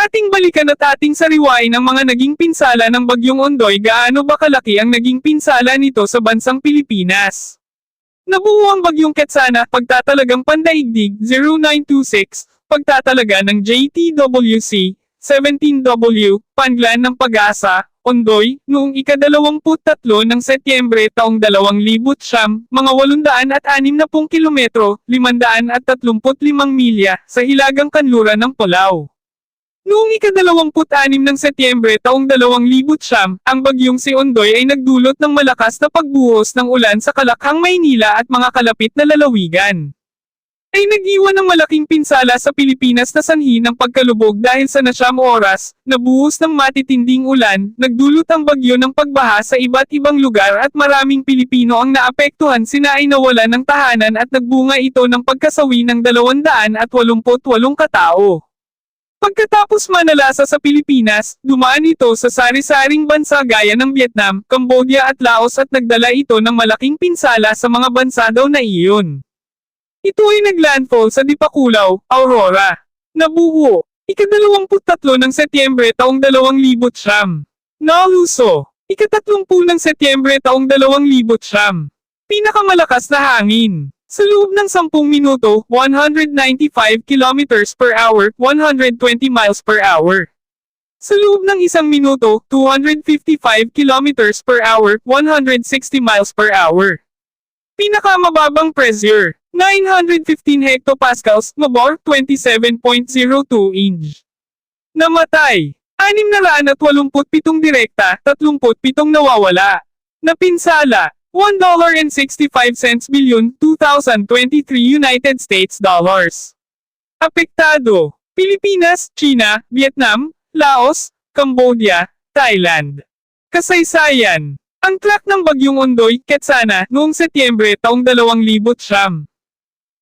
Ating balikan at ating sariwain ang mga naging pinsala ng Bagyong Ondoy gaano ba kalaki ang naging pinsala nito sa bansang Pilipinas. Nabuo ang Bagyong Ketsana, pagtatalagang pandaigdig 0926, pagtatalaga ng JTWC, 17W, Panglan ng Pag-asa, Ondoy, noong ika-23 ng Setyembre taong 2000 mga 860 kilometro, 535 milya, sa hilagang kanluran ng Pulao. Noong ika-26 ng Setyembre taong 2000 ang bagyong si Ondoy ay nagdulot ng malakas na pagbuhos ng ulan sa Kalakhang, Maynila at mga kalapit na lalawigan. Ay nag-iwan ng malaking pinsala sa Pilipinas na sanhi ng pagkalubog dahil sa nasyam oras, nabuhos ng matitinding ulan, nagdulot ang bagyo ng pagbaha sa iba't ibang lugar at maraming Pilipino ang naapektuhan sina ay nawalan ng tahanan at nagbunga ito ng pagkasawi ng 288 katao. Pagkatapos manalasa sa Pilipinas, dumaan ito sa sari-saring bansa gaya ng Vietnam, Cambodia at Laos at nagdala ito ng malaking pinsala sa mga bansa daw na iyon. Ito ay naglandfall sa Dipakulaw, Aurora. Nabuo, ika-23 ng Setyembre taong 2000 Naluso, ika-30 ng Setyembre taong 2000 Pinakamalakas na hangin. Sa loob ng 10 minuto, 195 kilometers per hour, 120 miles per hour. Sa loob ng isang minuto, 255 kilometers per hour, 160 miles per hour. Pinakamababang pressure, 915 hectopascals, mabor 27.02 inch. Namatay, 687 direkta, 37 nawawala. Napinsala, $1.65 billion 2023 United States dollars. Apektado, Pilipinas, China, Vietnam, Laos, Cambodia, Thailand. Kasaysayan, ang track ng Bagyong Ondoy, Ketsana, noong Setyembre taong 2000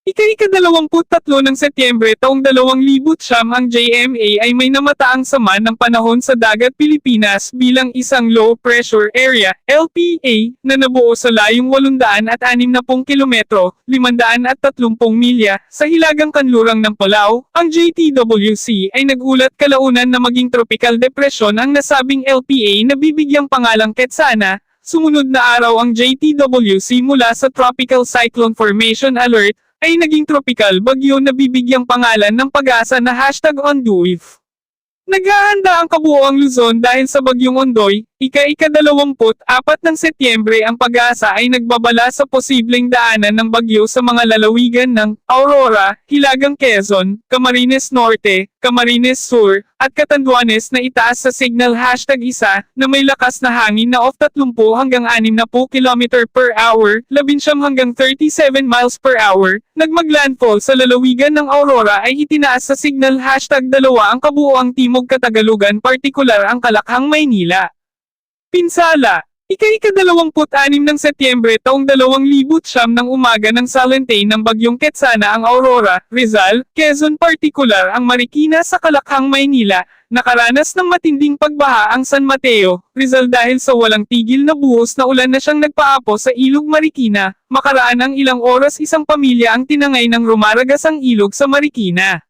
Ika-ika-23 ng Setyembre taong 2000 ang JMA ay may namataang sama ng panahon sa dagat Pilipinas bilang isang low pressure area, LPA, na nabuo sa layong 860 kilometro, 530 milya, sa hilagang kanlurang ng Palau. Ang JTWC ay nagulat kalaunan na maging tropical depression ang nasabing LPA na bibigyang pangalang Ketsana, Sumunod na araw ang JTWC mula sa Tropical Cyclone Formation Alert, ay naging tropical bagyo na bibigyang pangalan ng pag-asa na hashtag OnDuif. Naghahanda ang kabuoang Luzon dahil sa bagyong Ondoy, ika-ika-24 ng Setyembre ang pag-asa ay nagbabala sa posibleng daanan ng bagyo sa mga lalawigan ng Aurora, Hilagang Quezon, Camarines Norte, Camarines Sur, at Catanduanes na itaas sa signal hashtag isa na may lakas na hangin na of 30 hanggang 60 km per hour, 19 hanggang 37 miles per hour, nagmaglandfall sa lalawigan ng Aurora ay itinaas sa signal hashtag dalawa ang kabuoang Timog Katagalugan partikular ang Kalakhang Maynila. Pinsala, ika-ika-26 ng Setyembre taong 2000 ng umaga ng Salentay ng Bagyong Ketsana ang Aurora, Rizal, Quezon partikular ang Marikina sa Kalakhang, Maynila, nakaranas ng matinding pagbaha ang San Mateo, Rizal dahil sa walang tigil na buhos na ulan na siyang nagpaapo sa ilog Marikina, makaraan ang ilang oras isang pamilya ang tinangay ng rumaragas ang ilog sa Marikina.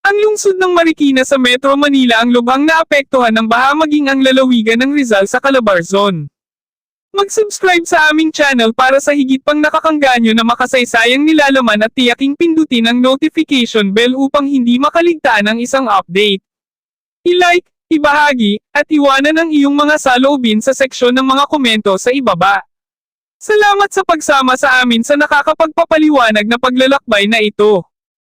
Ang lungsod ng Marikina sa Metro Manila ang lubhang naapektuhan ng baha maging ang lalawigan ng Rizal sa Calabarzon. Mag-subscribe sa aming channel para sa higit pang nakakangganyo na makasaysayang nilalaman at tiyaking pindutin ang notification bell upang hindi makaligtaan ang isang update. I-like, ibahagi, at iwanan ang iyong mga saloobin sa seksyon ng mga komento sa ibaba. Salamat sa pagsama sa amin sa nakakapagpapaliwanag na paglalakbay na ito.